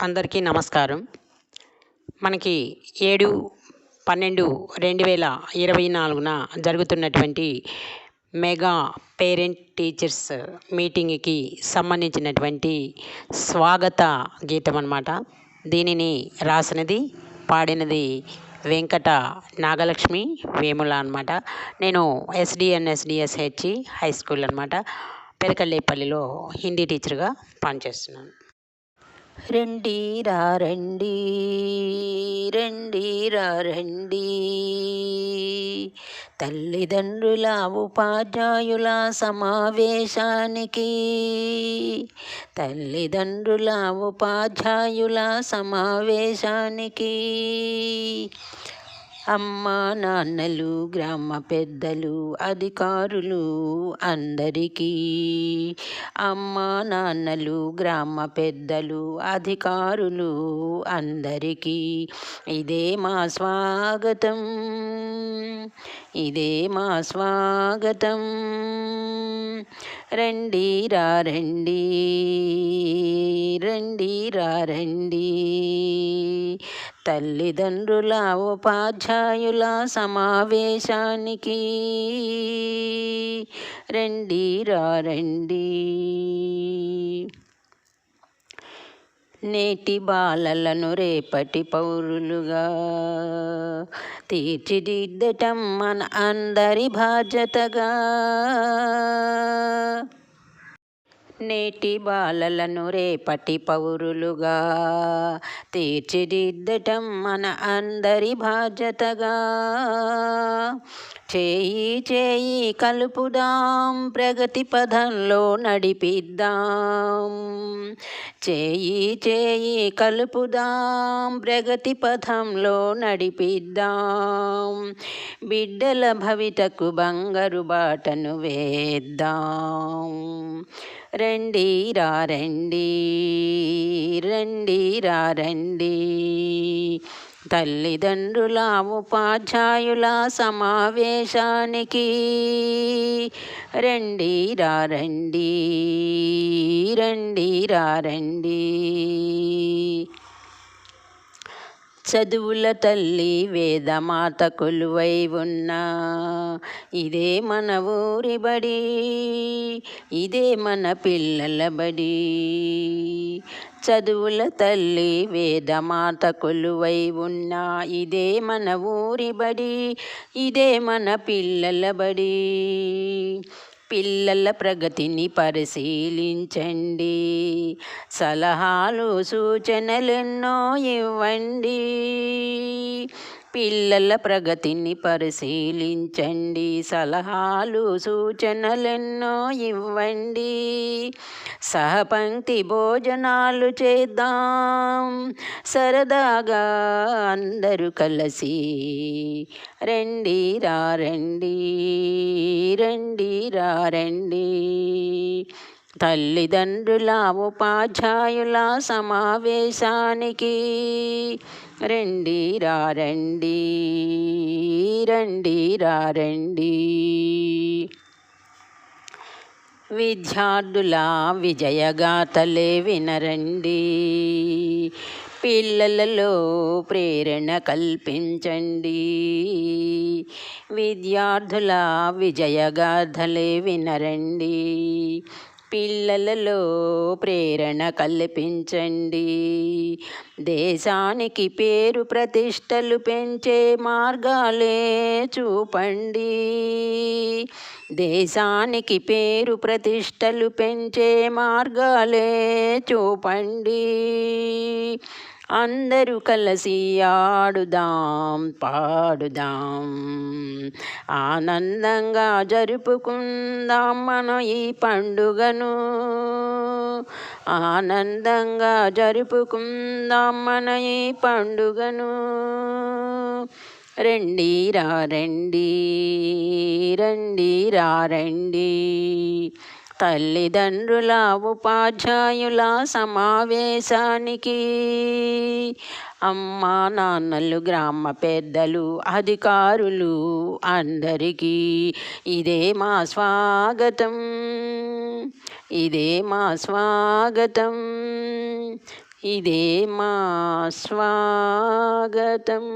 అందరికీ నమస్కారం. మనకి ఏడు పన్నెండు రెండు వేల ఇరవై నాలుగున జరుగుతున్నటువంటి మెగా పేరెంట్ టీచర్స్ మీటింగ్కి సంబంధించినటువంటి స్వాగత గీతం అనమాట దీనిని రాసినది పాడినది వెంకట నాగలక్ష్మి వేముల అనమాట నేను ఎస్డిఎన్ఎస్డిఎస్హెచ్ హై స్కూల్ అనమాట పెరకల్లేపల్లిలో హిందీ టీచర్గా పనిచేస్తున్నాను. రండిరా రండి రండిరా రండి. తల్లిదండ్రుల ఉపాధ్యాయుల సమావేశానికి తల్లిదండ్రుల ఉపాధ్యాయుల సమావేశానికి. అమ్మ నాన్నలు గ్రామ పెద్దలు అధికారులు అందరికీ. అమ్మ నాన్నలు గ్రామ పెద్దలు అధికారులు అందరికీ. ఇదే మా స్వాగతం. ఇదే మా స్వాగతం. రండి రా రండి. రండి రా రండి. తల్లిదండ్రుల ఉపాధ్యాయుల సమావేశానికి రండి రండి. నేటి బాలలను రేపటి పౌరులుగా తీర్చిదిద్దటం మన అందరి బాధ్యతగా. నేటి బాలలను రేపటి పౌరులుగా తీర్చిదిద్దటం మన అందరి బాధ్యతగా. చేయి చేయి కలుపుదాం ప్రగతి పదంలో నడిపిద్దాం. చేయి చేయి కలుపుదాం ప్రగతి పథంలో నడిపిద్దాం. బిడ్డల భవితకు బంగారు బాటను వేద్దాం. రండి రా రండి. రండి రా రండి. తల్లిదండ్రుల ఉపాధ్యాయుల సమావేశానికి రండి రా రండి. రండి రా రండి. చదువుల తల్లి వేదమాత కొలువై ఉన్న. ఇదే మన ఊరి బడి ఇదే మన పిల్లల బడి. చదువుల తల్లి వేదమాత కొలువై ఉన్న. ఇదే మన ఊరి బడి ఇదే మన పిల్లల బడి. పిల్లల ప్రగతిని పరిశీలించండి. సలహాలు సూచనలెన్నో ఇవ్వండి. పిల్లల ప్రగతిని పరిశీలించండి. సలహాలు సూచనలెన్నో ఇవ్వండి. సహపంక్తి భోజనాలు చేద్దాం. సరదాగా అందరూ కలిసి రండి రండి రండి రండి. తల్లిదండ్రుల ఉపాధ్యాయుల సమావేశానికి రండి రండి రండి రండి. విద్యార్థుల విజయగాథలే వినరండి. పిల్లలలో ప్రేరణ కల్పించండి. విద్యార్థుల విజయగాథలే వినరండి. పిల్లలలో ప్రేరణ కల్పించండి. దేశానికి పేరు ప్రతిష్టలు పెంచే మార్గాలే చూపండి. దేశానికి పేరు ప్రతిష్టలు పెంచే మార్గాలే చూపండి. అందరూ కలిసి ఆడుదాం పాడుదాం. ఆనందంగా జరుపుకుందాం మనం ఈ పండుగను. ఆనందంగా జరుపుకుందాం మన ఈ పండుగను. రండి రా రండి రండి రా రండి. తల్లిదండ్రుల ఉపాధ్యాయుల సమావేశానికి అమ్మ నాన్నలు గ్రామ పెద్దలు అధికారులు అందరికీ ఇదే మా స్వాగతం. ఇదే మా స్వాగతం. ఇదే మా స్వాగతం.